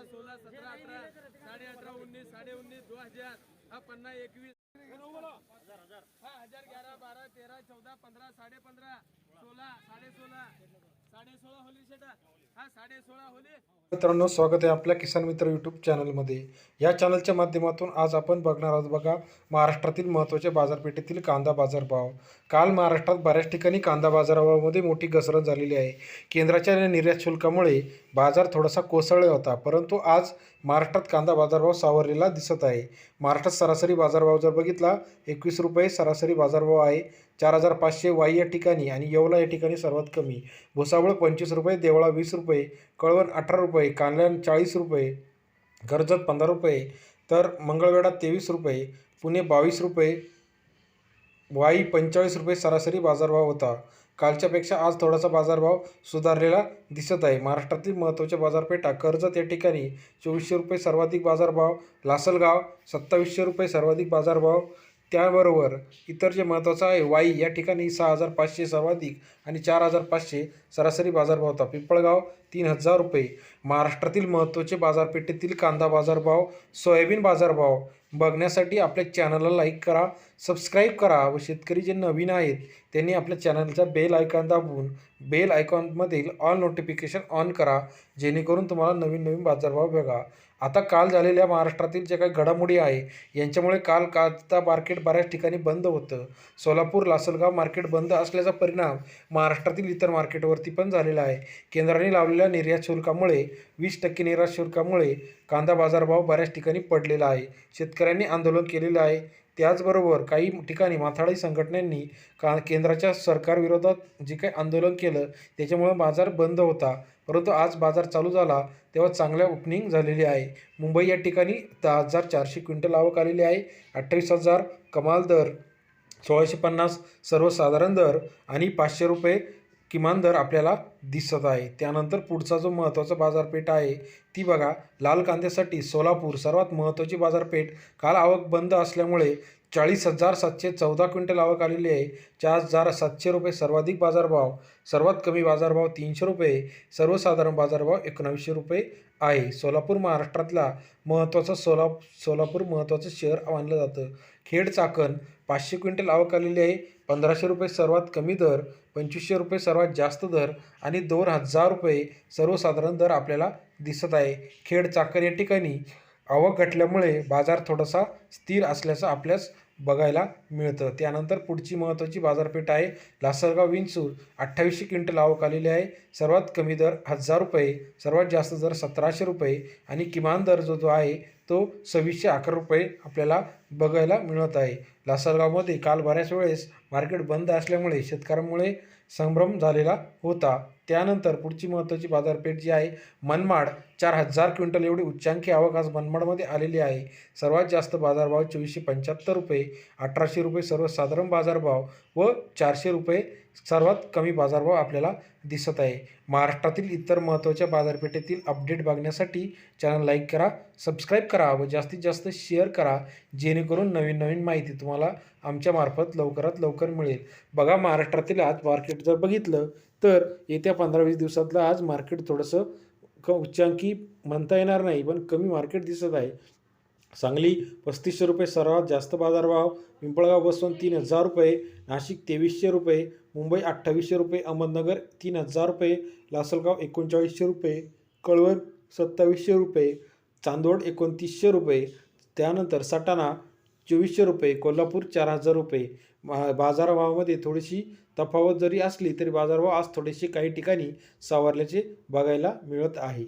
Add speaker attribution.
Speaker 1: पंधरा सोळा सतरा अठरा साडे अठरा उन्नीस साडे उन्नीस दो हजार. हा पन्ना एकवीस. हा हजार ग्यारह बारा तेरा चौदा पंधरा साडे पंधरा सोळा साडे सोळा.
Speaker 2: मित्रांनो स्वागत आहे आपल्या किसान मित्र यूट्यूब चॅनलमध्ये या चॅनलच्या माध्यमातून आज आपण बघणार आहोत बघा महाराष्ट्रातील महत्त्वाच्या बाजारपेठेतील कांदा बाजारभाव काल महाराष्ट्रात बऱ्याच ठिकाणी कांदा बाजारभावामध्ये मोठी घसरण झालेली आहे. केंद्राच्या या निर्यात शुल्कामुळे बाजार थोडासा कोसळला होता परंतु आज महाराष्ट्रात कांदा बाजारभाव सावरलेला दिसत आहे. महाराष्ट्रात सरासरी बाजारभाव जर बघितला एकवीस रुपये सरासरी बाजारभाव आहे. चार हजार पाचशे वाई या ठिकाणी आणि येवला या ठिकाणी सर्वात कमी. भुसावळ पंचवीस रुपये देवळा वीस रुपये कळवण अठरा रुपये कांद्यान चाळीस रुपये कर्जत पंधरा रुपये तर मंगळवेढा तेवीस रुपये पुणे बावीस रुपये वाई पंचेचाळीस रुपये सरासरी बाजारभाव होता. कालच्यापेक्षा आज थोडासा बाजारभाव सुधारलेला दिसत आहे. महाराष्ट्रातील महत्त्वाच्या बाजारपेठा कर्जत या ठिकाणी चोवीसशे रुपये सर्वाधिक बाजारभाव लासलगाव सत्तावीसशे रुपये सर्वाधिक बाजारभाव त्याबरोबर इतर जे महत्त्वाचं आहे वाई या ठिकाणी सहा हजार पाचशे सर्वाधिक आणि चार हजार पाचशे सरासरी बाजारभाव होता. पिंपळगाव तीन हजार रुपये. महाराष्ट्रातील महत्त्वाचे बाजारपेठेतील कांदा बाजारभाव सोयाबीन बाजारभाव बघण्यासाठी आपल्या चॅनलला लाईक करा सबस्क्राईब करा व शेतकरी जे नवीन आहेत त्यांनी आपल्या चॅनलचा बेल आयकॉन दाबून बेल आयकॉनमधील ऑल नोटिफिकेशन ऑन करा जेणेकरून तुम्हाला नवीन नवीन बाजारभाव बघा. आता काल झालेल्या महाराष्ट्रातील जे काही घडामोडी आहे यांच्यामुळे काल कांदा मार्केट बऱ्याच ठिकाणी बंद होतं. सोलापूर लासलगाव मार्केट बंद असल्याचा परिणाम महाराष्ट्रातील इतर मार्केटवरती पण झालेला आहे. केंद्राने लावलेल्या निर्यात शुल्कामुळे वीस टक्के निर्यात शुल्कामुळे कांदा बाजारभाव बऱ्याच ठिकाणी पडलेला आहे. शेतकऱ्यांनी आंदोलन केलेलं आहे. त्याचबरोबर काही ठिकाणी माथाडी संघटनांनी का केंद्राच्या सरकारविरोधात जे काही आंदोलन केलं त्याच्यामुळं बाजार बंद होता. परंतु आज बाजार चालू झाला तेव्हा चांगल्या ओपनिंग झालेली आहे. मुंबई या ठिकाणी दहा हजार चारशे क्विंटल आवक आलेली आहे. अठ्ठावीस हजार कमाल दर सोळाशे पन्नास सर्वसाधारण दर आणि पाचशे रुपये किमान दर आपल्याला दिसत आहे. त्यानंतर पुढचा जो महत्त्वाचा बाजारपेठ आहे ती बघा. लाल कांद्यासाठी सोलापूर सर्वात महत्त्वाची बाजारपेठ. काल आवक बंद असल्यामुळे चाळीस हजार सातशे चौदा क्विंटल आवक आलेली आहे. चार हजार सातशे रुपये सर्वाधिक बाजारभाव. सर्वात कमी बाजारभाव तीनशे रुपये. सर्वसाधारण बाजारभाव एकोणावीसशे रुपये आहे. सोलापूर महाराष्ट्रातला महत्त्वाचा सोला सोलापूर महत्त्वाचं शहर मानलं जातं. खेड चाकण पाचशे क्विंटल आवक आलेली आहे. पंधराशे रुपये सर्वात कमी दर पंचवीसशे रुपये सर्वात जास्त दर आणि दोन हजार रुपये सर्वसाधारण दर आपल्याला दिसत आहे. खेड चाकर या ठिकाणी आवक घटल्यामुळे बाजार थोडासा स्थिर असल्याचं आपल्यास बघायला मिळतं. त्यानंतर पुढची महत्त्वाची बाजारपेठ आहे. लासलगाव विंचूर. अठ्ठावीसशे क्विंटल आवक आलेली आहे. सर्वात कमी दर हजार रुपये सर्वात जास्त दर सतराशे रुपये आणि किमान दर जो जो आहे तो सव्वीसशे अकरा रुपये आपल्याला बघायला मिळत आहे. लासलगावमध्ये काल बऱ्याच वेळेस मार्केट बंद असल्यामुळे शेतकऱ्यांमुळे संभ्रम झालेला होता. त्यानंतर पुढची महत्त्वाची बाजारपेठ जी आहे मनमाड चार हजार क्विंटल एवढी उच्चांकी आवक आज मनमाडमध्ये आलेली आहे. सर्वात जास्त बाजारभाव चोवीसशे पंच्याहत्तर रुपये अठराशे रुपये सर्वसाधारण बाजारभाव व चारशे रुपये सर्वात कमी बाजारभाव आपल्याला दिसत आहे. महाराष्ट्रातील इतर महत्त्वाच्या बाजारपेठेतील अपडेट बघण्यासाठी चॅनल लाईक करा सबस्क्राईब करा व जास्तीत जास्त शेअर करा जेणेकरून नवीन नवीन माहिती तुम्हाला आमच्यामार्फत लवकरात लवकर मिळेल. बघा महाराष्ट्रातील आज मार्केट जर बघितलं तर येत्या पंधरा वीस दिवसातलं आज मार्केट थोडंसं क उच्चांकी म्हणता येणार नाही पण कमी मार्केट दिसत आहे. सांगली पस्तीसशे रुपये सर्वात जास्त बाजारभाव. पिंपळगाव बसवून तीन हजार रुपये. नाशिक तेवीसशे रुपये. मुंबई अठ्ठावीसशे रुपये. अहमदनगर तीन हजार रुपये. लासलगाव एकोणचाळीसशे रुपये. कळवण सत्तावीसशे रुपये. चांदोड एकोणतीसशे रुपये. त्यानंतर सटाणा चोवीसशे रुपये कोल्हापूर चार हजार रुपये. बाजारभावामध्ये थोडीशी तफावत जरी असली तरी बाजारभाव आज थोडेसे काही ठिकाणी सावरल्याचे बघायला मिळत आहे.